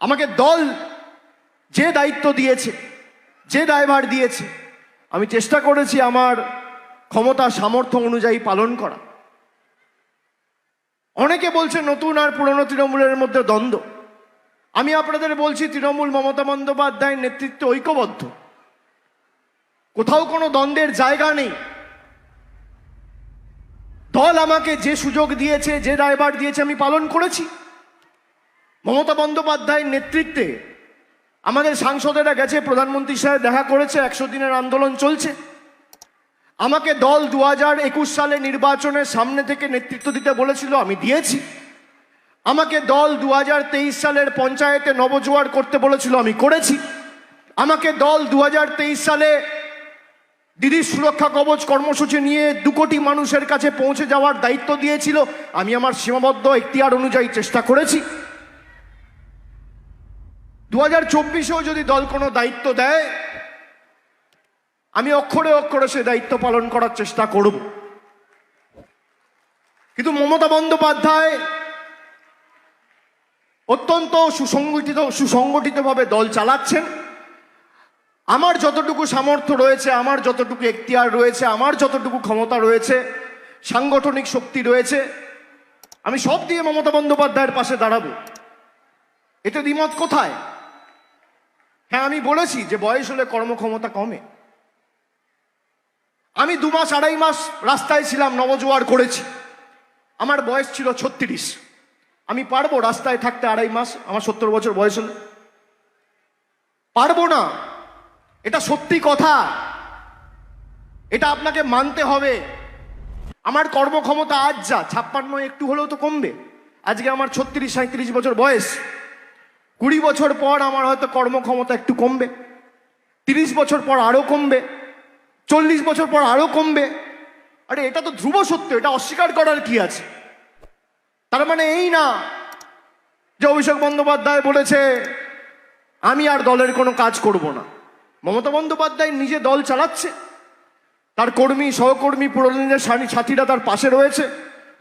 আমাকে দল যে দায়িত্ব দিয়েছে, যে দায়ভার দিয়েছে, আমি চেষ্টা করেছি আমার ক্ষমতা, সামর্থ্য অনুযায়ী পালন করা। অনেকে বলছে নতুন আর পুরনো তৃণমূলের মধ্যে দ্বন্দ্ব। আমি আপনাদের বলছি, তৃণমূল মমতা বন্দ্যোপাধ্যায়ের নেতৃত্বে ঐক্যবদ্ধ। কোথাও কোনো দ্বন্দ্বের জায়গা নেই। দল আমাকে যে সুযোগ দিয়েছে, যে দায়ভার দিয়েছে, আমি পালন করেছি। মমতা বন্দ্যোপাধ্যায়ের নেতৃত্বে আমাদের সাংসদেরা গেছে প্রধানমন্ত্রীর সাথে দেখা করেছে, একশো দিনের আন্দোলন চলছে। আমাকে দল দু হাজার একুশ সালে নির্বাচনের সামনে থেকে নেতৃত্ব দিতে বলেছিল, আমি দিয়েছি। আমাকে দল দু হাজার তেইশ সালের পঞ্চায়েতে নবজোয়ার করতে বলেছিল, আমি করেছি। আমাকে দল দু হাজার তেইশ সালে দিদির সুরক্ষা কবচ কর্মসূচি নিয়ে দু কোটি মানুষের কাছে পৌঁছে যাওয়ার দায়িত্ব দিয়েছিল, আমি আমার সীমাবদ্ধ এখতিয়ার অনুযায়ী চেষ্টা করেছি। দু হাজার চব্বিশেও যদি দল কোনো দায়িত্ব দেয়, আমি অক্ষরে অক্ষরে সে দায়িত্ব পালন করার চেষ্টা করব। কিন্তু মমতা বন্দ্যোপাধ্যায় অত্যন্ত সুসংগঠিত, সুসংগঠিতভাবে দল চালাচ্ছেন। আমার যতটুকু সামর্থ্য রয়েছে, আমার যতটুকু এখতিয়ার রয়েছে, আমার যতটুকু ক্ষমতা রয়েছে, সাংগঠনিক শক্তি রয়েছে, আমি সব দিয়ে মমতা বন্দ্যোপাধ্যায়ের পাশে দাঁড়াবো। এতে দ্বিমত কোথায়? হ্যাঁ আমি বলেছি যে বয়স হলে কর্মক্ষমতা কমে। আমি দু মাস, আড়াই মাস রাস্তায় ছিলাম, নবজোয়ার করেছি। আমার বয়স ছিল ছত্রিশ। আমি পারব রাস্তায় থাকতে আড়াই মাস, আমার সত্তর বছর বয়স হলে? পারব না। এটা সত্যি কথা। এটা আপনাকে মানতে হবে। আমার কর্মক্ষমতা আজ যা, ছাপ্পান্ন একটু হলেও তো কমবে। আজকে আমার ছত্রিশ সাঁত্রিশ বছর বয়স। কুড়ি বছর পর আমার হয়তো কর্মক্ষমতা একটু কমবে, তিরিশ বছর পর আরও কমবে, চল্লিশ বছর পর আরও কমবে। আরে, এটা তো ধ্রুব সত্য, এটা অস্বীকার করার কি আছে? তার মানে এই না যে অভিষেক বন্দ্যোপাধ্যায় বলেছে, আমি আর দলের কোনো কাজ করব না। মমতা বন্দ্যোপাধ্যায় নিজে দল চালাচ্ছে, তার কর্মী, সহকর্মী সানি সাথীরা তার পাশে রয়েছে,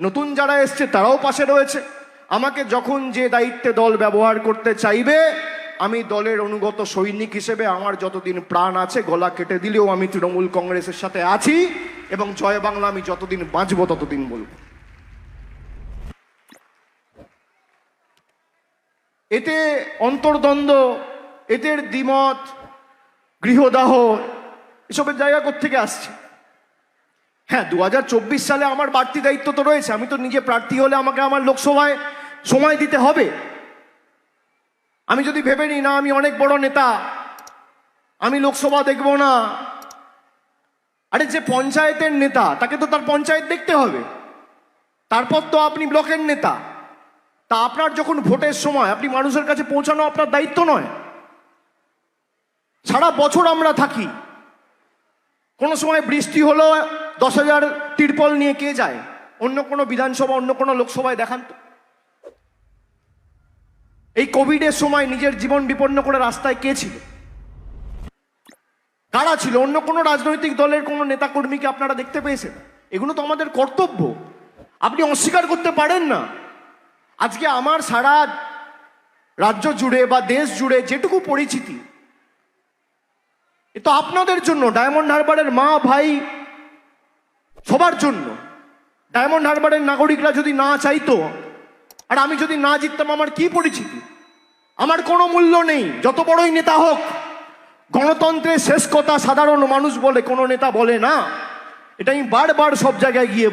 নতুন যারা এসছে তারাও পাশে রয়েছে। আমাকে যখন যে দায়িত্বে দল ব্যবহার করতে চাইবে, আমি দলের অনুগত সৈনিক হিসেবে আমার যতদিন প্রাণ আছে, গলা কেটে দিলেও আমি তৃণমূল কংগ্রেসের সাথে আছি এবং জয় বাংলা আমি যতদিন বাঁচবো ততদিন বলব। এতে অন্তর্দ্বন্দ্ব এদের দ্বিমত, গৃহদাহ, এসবের জায়গা থেকে আসছে? হ্যাঁ দু হাজার চব্বিশ সালে আমার বাড়তি দায়িত্ব তো রয়েছে, আমি তো নিজে প্রার্থী হলে আমাকে আমার লোকসভায় সময় দিতে হবে। আমি যদি ভেবে নিই, না, আমি অনেক বড় নেতা, আমি লোকসভা দেখব না। আরে, যে পঞ্চায়েতের নেতা, তাকে তো তার পঞ্চায়েত দেখতে হবে। তারপর তো আপনি ব্লকের নেতা। তা আপনার যখন ভোটের সময়, আপনি মানুষের কাছে পৌঁছানো আপনার দায়িত্ব নয়। সারা বছর আমরা থাকি। কোনো সময় বৃষ্টি হলো, দশ হাজার তিরপল নিয়ে কে যায়? অন্য কোনো বিধানসভা, অন্য কোনো লোকসভায় দেখান তো। এই কোভিডের সময় নিজের জীবন বিপন্ন করে রাস্তায় কে ছিল? কারা ছিল? অন্য কোনো রাজনৈতিক দলের কোনো নেতাকর্মীকে আপনারা দেখতে পেয়েছেন? এগুলো তো আমাদের কর্তব্য। আপনি অস্বীকার করতে পারেন না। আজকে আমার সারা রাজ্য জুড়ে বা দেশ জুড়ে যেটুকু পরিচিতি, এ তো আপনাদের জন্য, ডায়মন্ড হারবারের মা, ভাই, সবার জন্য। ডায়মন্ড হারবারের নাগরিকরা যদি না চাইতো আর আমি যদি না জিততাম, আমার কি পরিচিতি? আমার কোনো মূল্য নেই, যত বড়ই নেতা হোক। গণতন্ত্রের শেষ কথা সাধারণ মানুষ বলে, কোনো নেতা বলে না। এটা আমি বারবার সব জায়গায় গিয়ে।